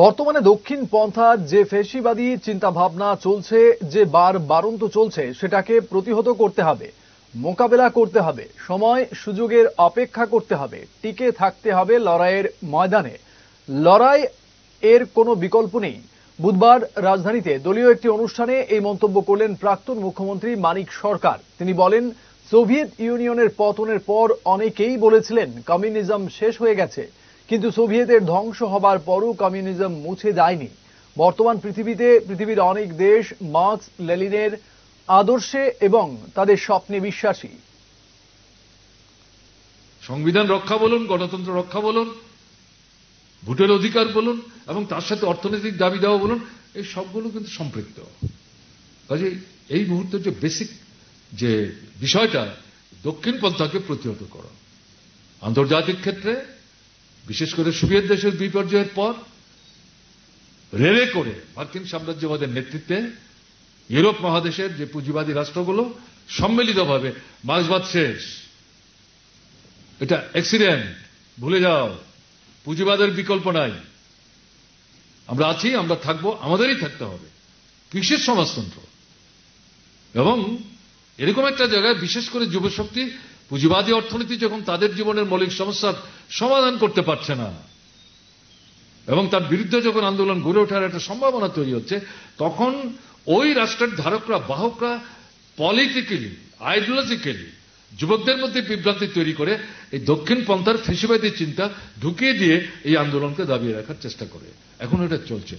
বর্তমানে দক্ষিণ পন্থার যে ফেসিবাদী চিন্তা ভাবনা চলছে, যে বার বারন্ত চলছে, সেটাকে প্রতিহত করতে হবে, মোকাবেলা করতে হবে, সময় সুযোগের অপেক্ষা করতে হবে, টিকে থাকতে হবে লড়াইয়ের ময়দানে। লড়াই এর কোনো বিকল্প নেই। বুধবার রাজধানীতে দলীয় একটি অনুষ্ঠানে এই মন্তব্য করলেন প্রাক্তন মুখ্যমন্ত্রী মানিক সরকার। তিনি বলেন, সোভিয়েত ইউনিয়নের পতনের পর অনেকেই বলেছিলেন, কমিউনিজম শেষ হয়ে গেছে। কিন্তু সোভিয়েতের ধ্বংস হবার পরও কমিউনিজম মুছে যায়নি। বর্তমান পৃথিবীতে পৃথিবীর অনেক দেশ মার্কস লেলিনের আদর্শে এবং তাদের স্বপ্নে বিশ্বাসী। সংবিধান রক্ষা বলুন, গণতন্ত্র রক্ষা বলুন, ভোটের অধিকার বলুন, এবং তার সাথে অর্থনৈতিক দাবি দেওয়া বলুন, এই সবগুলো কিন্তু সম্পৃক্ত। কাজে এই মুহূর্তে যে বেসিক যে বিষয়টা, দক্ষিণ পন্থাকে প্রতিহত করা। আন্তর্জাতিক ক্ষেত্রে বিশেষ করে সোভিয়েত দেশের বিপর্যয়ের পর, রেলে করে মার্কিন সাম্রাজ্যবাদের নেতৃত্বে ইউরোপ মহাদেশের যে পুঁজিবাদী রাষ্ট্রগুলো, সম্মিলিতভাবে মার্ক্সবাদ শেষ। এটা অ্যাক্সিডেন্ট ভুলে যাও, পুঁজিবাদের বিকল্প নাই। আমরা আছি, আমরা থাকব, আমাদেরই থাকতে হবে। কিসের সমাজতন্ত্র? এবং এরকম একটা জায়গায় বিশেষ করে যুবশক্তি পুঁজিবাদী অর্থনীতি যখন তাদের জীবনের মৌলিক সমস্যার সমাধান করতে পারছে না, এবং তার বিরুদ্ধে যখন আন্দোলন গড়ে ওঠার একটা সম্ভাবনা তৈরি হচ্ছে, তখন ওই রাষ্ট্রের ধারকরা, বাহকরা পলিটিক্যালি আইডিওলজিক্যালি যুবকদের মধ্যে বিভ্রান্তি তৈরি করে এই দক্ষিণ পন্থার ফেসিবাদী চিন্তা ঢুকিয়ে দিয়ে এই আন্দোলনকে দাবিয়ে রাখার চেষ্টা করে। এখন এটা চলছে।